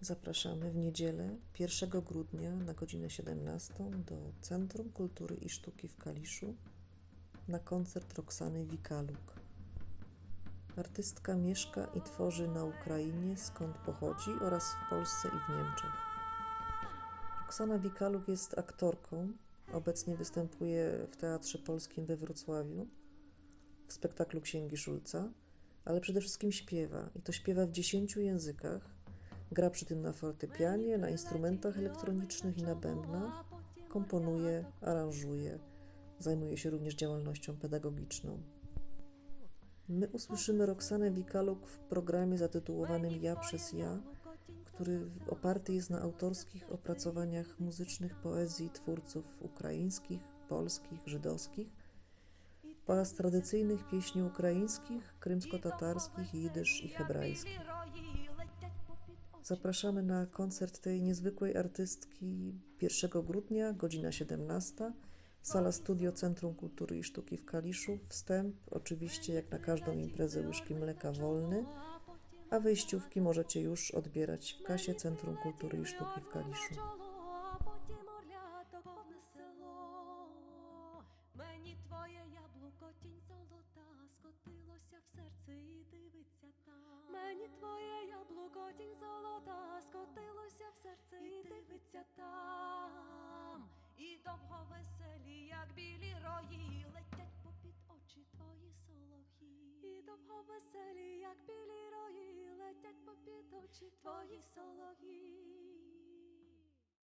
Zapraszamy w niedzielę 1 grudnia na godzinę 17 do Centrum Kultury i Sztuki w Kaliszu na koncert Roxany Wikaluk. Artystka mieszka i tworzy na Ukrainie, skąd pochodzi, oraz w Polsce i w Niemczech. Roxana Wikaluk jest aktorką. Obecnie występuje w Teatrze Polskim we Wrocławiu w spektaklu Księgi Szulca, ale przede wszystkim śpiewa i to śpiewa w dziesięciu językach. Gra przy tym na fortepianie, na instrumentach elektronicznych i na bębnach. Komponuje, aranżuje. Zajmuje się również działalnością pedagogiczną. My usłyszymy Roxanę Wikaluk w programie zatytułowanym Ja przez Ja, który oparty jest na autorskich opracowaniach muzycznych poezji twórców ukraińskich, polskich, żydowskich oraz tradycyjnych pieśni ukraińskich, krymsko-tatarskich, jidysz i hebrajskich. Zapraszamy na koncert tej niezwykłej artystki 1 grudnia, godzina 17. Sala Studio Centrum Kultury i Sztuki w Kaliszu. Wstęp, oczywiście, jak na każdą imprezę, łyżki mleka wolny, a wejściówki możecie już odbierać w kasie Centrum Kultury i Sztuki w Kaliszu. Потім орляток понесело. Мені твоє яблуко тінь золота скотилося в серце і дивиться Дивиться там. І довго веселі, як білі рої, летять попід очі твої солов'ї. І довго веселі, як білі рої, летять попід очі твої солов'ї.